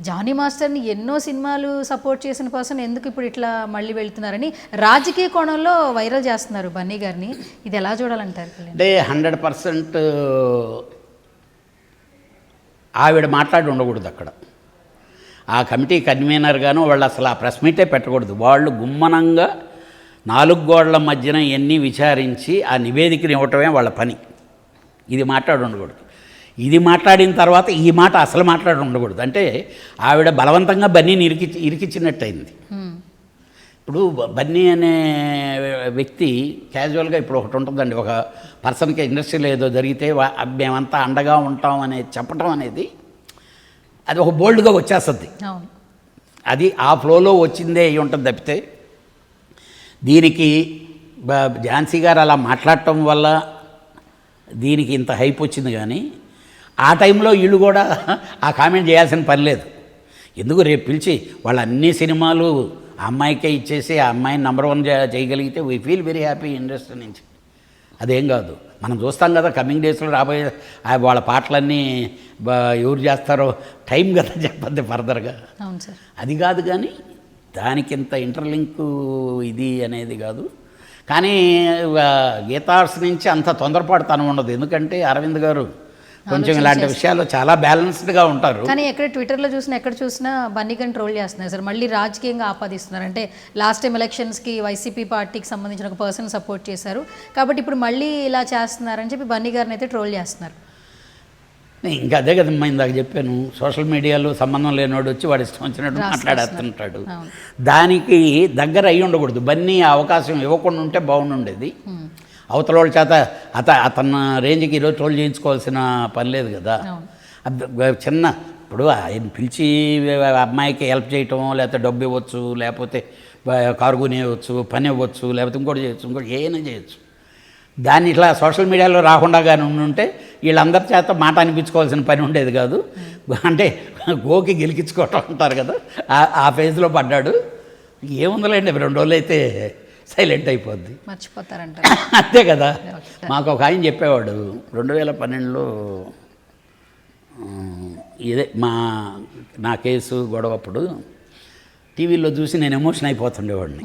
Johnny మాస్టర్ని ఎన్నో సినిమాలు సపోర్ట్ చేసిన పర్సన్ ఎందుకు ఇప్పుడు ఇట్లా మళ్ళీ వెళ్తున్నారని రాజకీయ కోణంలో వైరల్ చేస్తున్నారు బన్నీ గారిని. ఇది ఎలా చూడాలంటారు అంటే హండ్రెడ్ పర్సెంట్ ఆవిడ మాట్లాడి ఉండకూడదు అక్కడ. ఆ కమిటీ కన్వీనర్ గాను వాళ్ళు అసలు ఆ ప్రెస్ మీటే పెట్టకూడదు. వాళ్ళు గుమ్మనంగా నాలుగు గోడల మధ్యన ఎన్ని విచారించి ఆ నివేదికని ఇవ్వటమే వాళ్ళ పని. ఇది మాట్లాడి ఉండకూడదు. ఇది మాట్లాడిన తర్వాత ఈ మాట అసలు మాట్లాడి ఉండకూడదు. అంటే ఆవిడ బలవంతంగా బన్నీని ఇరికి ఇరికిచ్చినట్టయింది. ఇప్పుడు బన్నీ అనే వ్యక్తి క్యాజువల్గా ఇప్పుడు ఒకటి ఉంటుందండి. ఒక పర్సన్కి ఇండస్ట్రీలో ఏదో జరిగితే మేమంతా అండగా ఉంటాం అనేది చెప్పటం అనేది అది ఒక బోల్డ్గా వచ్చేస్తుంది. అది ఆ ఫ్లోలో వచ్చిందే అయి ఉంటుంది తప్పితే దీనికి ఝాన్సీ గారు అలా మాట్లాడటం వల్ల దీనికి ఇంత హైప్ వచ్చింది కానీ ఆ టైంలో వీళ్ళు కూడా ఆ కామెంట్ చేయాల్సిన పని లేదు. ఎందుకు రేపు పిలిచి వాళ్ళ అన్ని సినిమాలు ఆ అమ్మాయికే ఇచ్చేసి ఆ అమ్మాయిని నెంబర్ వన్ చేయగలిగితే we feel very happy industry నుంచి. అదేం కాదు. మనం చూస్తాం కదా కమింగ్ డేస్లో రాబోయే వాళ్ళ పాటలన్నీ ఎవరు చేస్తారో టైం కదా చెప్పద్ది ఫర్దర్గా అవును సార్. అది కాదు కానీ దానికింత ఇంటర్లింకు ఇది అనేది కాదు. కానీ గీతార్స్ నుంచి అంత తొందరపాటుతనం ఉండదు. ఎందుకంటే అరవింద్ గారు కొంచెం ఇలాంటి విషయాల్లో చాలా బ్యాలెన్స్డ్గా ఉంటారు. కానీ ఎక్కడ ట్విట్టర్లో చూసినా ఎక్కడ చూసినా బన్నీ గారిని ట్రోల్ చేస్తున్నారు సార్. మళ్ళీ రాజకీయంగా ఆపాదిస్తున్నారు. అంటే లాస్ట్ టైం ఎలక్షన్స్కి వైసీపీ పార్టీకి సంబంధించిన ఒక పర్సన్ సపోర్ట్ చేశారు. కాబట్టి ఇప్పుడు మళ్ళీ ఇలా చేస్తున్నారని చెప్పి బన్నీ గారిని అయితే ట్రోల్ చేస్తున్నారు. ఇంకా అదే కదమ్మా ఇందాక చెప్పాను. సోషల్ మీడియాలో సంబంధం లేనివాడు వచ్చి వాడు ఇష్టం వచ్చినట్టు మాట్లాడేస్తుంటాడు. దానికి దగ్గర అయ్యి ఉండకూడదు. బన్నీ అవకాశం ఇవ్వకుండా ఉంటే బాగుండేది. అవతల వాళ్ళ చేత అత అతన్న రేంజ్కి ఈరోజు ట్రోల్ చేయించుకోవాల్సిన పని లేదు కదా. చిన్న ఇప్పుడు ఆయన పిలిచి అమ్మాయికి హెల్ప్ చేయటం లేకపోతే డబ్బు ఇవ్వచ్చు లేకపోతే కారు కొనివ్వచ్చు పని ఇవ్వచ్చు లేకపోతే ఇంకోటి చేయొచ్చు ఇంకోటి ఏమైనా చేయొచ్చు. దాన్ని ఇట్లా సోషల్ మీడియాలో రాకుండా కానీ ఉంటే వీళ్ళందరి చేత మాట అనిపించుకోవాల్సిన పని ఉండేది కాదు. అంటే గోకి గెలికించుకోవటం అంటారు కదా. ఆ- ఆ ఫేజ్లో పడ్డాడు. ఏముందలేండి రెండు రోజులు అయితే సైలెంట్ అయిపోద్ది. మర్చిపోతారంట అంతే కదా. మాకు ఒక ఆయన చెప్పేవాడు రెండు వేల పన్నెండులో ఇదే మా నా కేసు గొడవప్పుడు టీవీలో చూసి నేను ఎమోషన్ అయిపోతుండేవాడిని.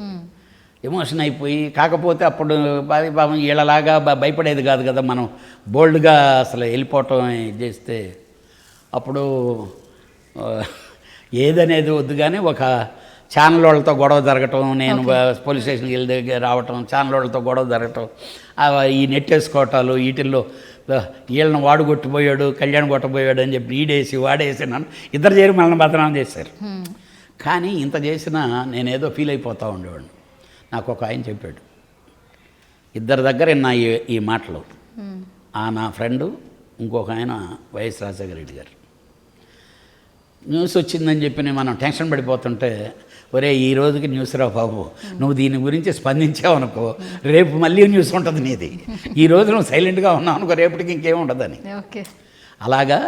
ఎమోషన్ అయిపోయి కాకపోతే అప్పుడు పాపం వీళ్ళలాగా భయపడేది కాదు కదా మనం బోల్డ్గా అసలు వెళ్ళిపోవటం చేస్తే. అప్పుడు ఏదనేది వద్దు కానీ ఒక ఛానల్ వాళ్ళతో గొడవ జరగటం నేను పోలీస్ స్టేషన్కి వెళ్ళి దగ్గర రావటం ఛానల్ వాళ్ళతో గొడవ జరగటం ఈ నెట్టేసుకోవటాలు వీటిల్లో వీళ్ళని వాడు కొట్టిపోయాడు కళ్యాణ్ కొట్టబోయాడు అని చెప్పి ఈడేసి వాడేసి నన్ను ఇద్దరు చేరి మనల్ని బదనాం చేశారు. కానీ ఇంత చేసినా నేనేదో ఫీల్ అయిపోతూ ఉండేవాడిని. నాకు ఒక ఆయన చెప్పాడు ఇద్దరి దగ్గర నా ఈ ఈ మాటలు. ఆ నా ఫ్రెండు ఇంకొక ఆయన వైఎస్ రాజశేఖర రెడ్డి గారు. న్యూస్ వచ్చిందని చెప్పి మనం టెన్షన్ పడిపోతుంటే ఒరే ఈ రోజుకి న్యూస్ రా బాబు. నువ్వు దీని గురించి స్పందించావనుకో రేపు మళ్ళీ న్యూస్ ఉంటుంది నీది. ఈ రోజు నువ్వు సైలెంట్గా ఉన్నావు అనుకో రేపటికి ఇంకేం ఉండదని. ఓకే. అలాగా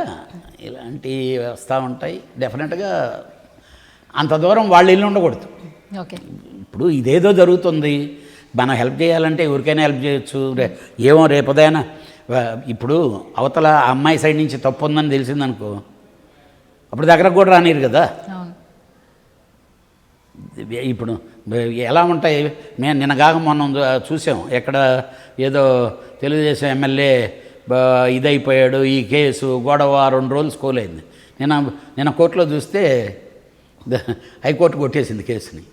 ఇలాంటివి వస్తూ ఉంటాయి. డెఫినెట్గా అంత దూరం వాళ్ళు ఇల్లు ఉండకూడదు. ఓకే. ఇప్పుడు ఇదేదో జరుగుతుంది. మనం హెల్ప్ చేయాలంటే ఎవరికైనా హెల్ప్ చేయొచ్చు. రే ఏమో రేపదైనా ఇప్పుడు అవతల అమ్మాయి సైడ్ నుంచి తప్పు ఉందని తెలిసిందనుకో అప్పుడు దగ్గరకు కూడా రానిరు కదా. ఇప్పుడు ఎలా ఉంటాయి? మేము నిన్నగాక మొన్న చూసాం. ఎక్కడ ఏదో తెలుగుదేశం ఎమ్మెల్యే ఇదైపోయాడు ఈ కేసు గొడవ రెండు రోజులు స్కూల్ అయింది. నిన్న నిన్న కోర్టులో చూస్తే హైకోర్టు కొట్టేసింది కేసుని.